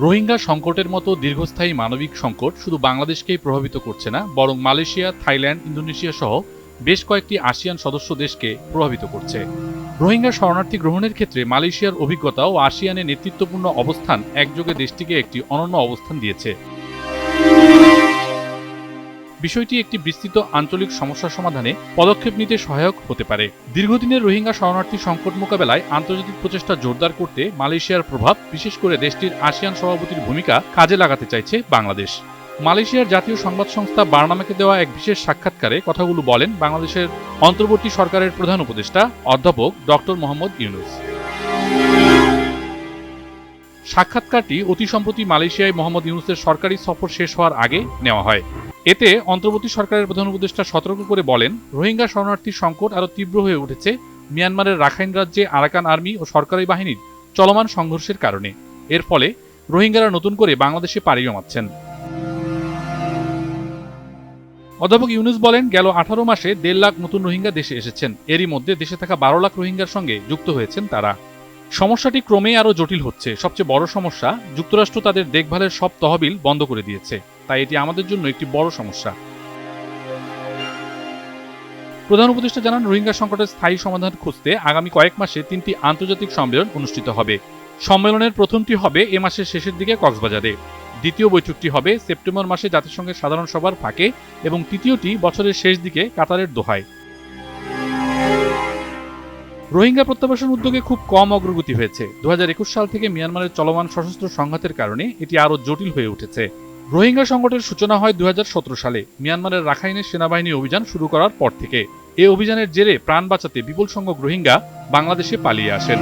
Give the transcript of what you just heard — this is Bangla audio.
রোহিঙ্গা সংকটের মতো দীর্ঘস্থায়ী মানবিক সংকট শুধু বাংলাদেশকেই প্রভাবিত করছে না, বরং মালয়েশিয়া, থাইল্যান্ড, ইন্দোনেশিয়া সহ বেশ কয়েকটি আসিয়ান সদস্য দেশকে প্রভাবিত করছে। রোহিঙ্গা শরণার্থী গ্রহণের ক্ষেত্রে মালয়েশিয়ার অভিজ্ঞতা ও আসিয়ানের নেতৃত্বপূর্ণ অবস্থান একযোগে দেশটিকে একটি অনন্য অবস্থান দিয়েছে। বিষয়টি একটি বিস্তৃত আঞ্চলিক সমস্যা সমাধানে পদক্ষেপ নিতে সহায়ক হতে পারে। দীর্ঘদিনের রোহিঙ্গা শরণার্থী সংকট মোকাবেলায় আন্তর্জাতিক প্রচেষ্টা জোরদার করতে মালয়েশিয়ার প্রভাব, বিশেষ করে দেশটির আসিয়ান সভাপতির ভূমিকা কাজে লাগাতে চাইছে বাংলাদেশ। মালয়েশিয়ার জাতীয় সংবাদ সংস্থা বার্নামাকে দেওয়া এক বিশেষ সাক্ষাৎকারে কথাগুলো বলেন বাংলাদেশের অন্তর্বর্তী সরকারের প্রধান উপদেষ্টা, অধ্যাপক ডক্টর মোহাম্মদ ইউনুস। সাক্ষাৎকারটি অতি সম্প্রতি মালয়েশিয়ায় মোহাম্মদ ইউনুসের সরকারি সফর শেষ হওয়ার আগে নেওয়া হয়। এতে অন্তর্বর্তী সরকারের প্রধান উপদেষ্টা সতর্ক করে বলেন, রোহিঙ্গা শরণার্থী সংকট আরও তীব্র হয়ে উঠেছে মিয়ানমারের রাখাইন রাজ্যে আরাকান আর্মি ও সরকারি বাহিনীর চলমান সংঘর্ষের কারণে। এর ফলে রোহিঙ্গারা নতুন করে বাংলাদেশে পাড়ি জমাচ্ছেন। অধ্যাপক ইউনুস বলেন, গেল আঠারো মাসে দেড় লাখ নতুন রোহিঙ্গা দেশে এসেছেন। এরই মধ্যে দেশে থাকা বারো লাখ রোহিঙ্গার সঙ্গে যুক্ত হয়েছেন তারা। সমস্যাটি ক্রমেই আরও জটিল হচ্ছে। সবচেয়ে বড় সমস্যা, যুক্তরাষ্ট্র তাদের দেখভালের সব তহবিল বন্ধ করে দিয়েছে। তাই এটি আমাদের জন্য একটি বড় সমস্যা। প্রধান উপদেষ্টা জানান, রোহিঙ্গা সংকটের স্থায়ী সমাধান খুঁজতে আগামী কয়েক মাসে তিনটি আন্তর্জাতিক সম্মেলন অনুষ্ঠিত হবে। সম্মেলনের প্রথমটি হবে এ মাসের শেষের দিকে কক্সবাজারে। দ্বিতীয় বৈঠকটি হবে সেপ্টেম্বর মাসে জাতিসংঘের সাধারণ সভার ফাঁকে এবং তৃতীয়টি বছরের শেষ দিকে কাতারের দোহায়। রোহিঙ্গা প্রত্যাবাসন উদ্যোগে খুব কম অগ্রগতি হয়েছে। দু হাজার একুশ সাল থেকে মিয়ানমারের চলমান সশস্ত্র সংঘাতের কারণে এটি আরও জটিল হয়ে উঠেছে। রোহিঙ্গা সংকটের সূচনা হয় দু হাজার সতেরো সালে। মিয়ানমারের রাখাইনের সেনাবাহিনী অভিযান শুরু করার পর থেকে। এ অভিযানের জেরে প্রাণ বাঁচাতে বিপুল সংখ্যক রোহিঙ্গা বাংলাদেশে পালিয়ে আসেন।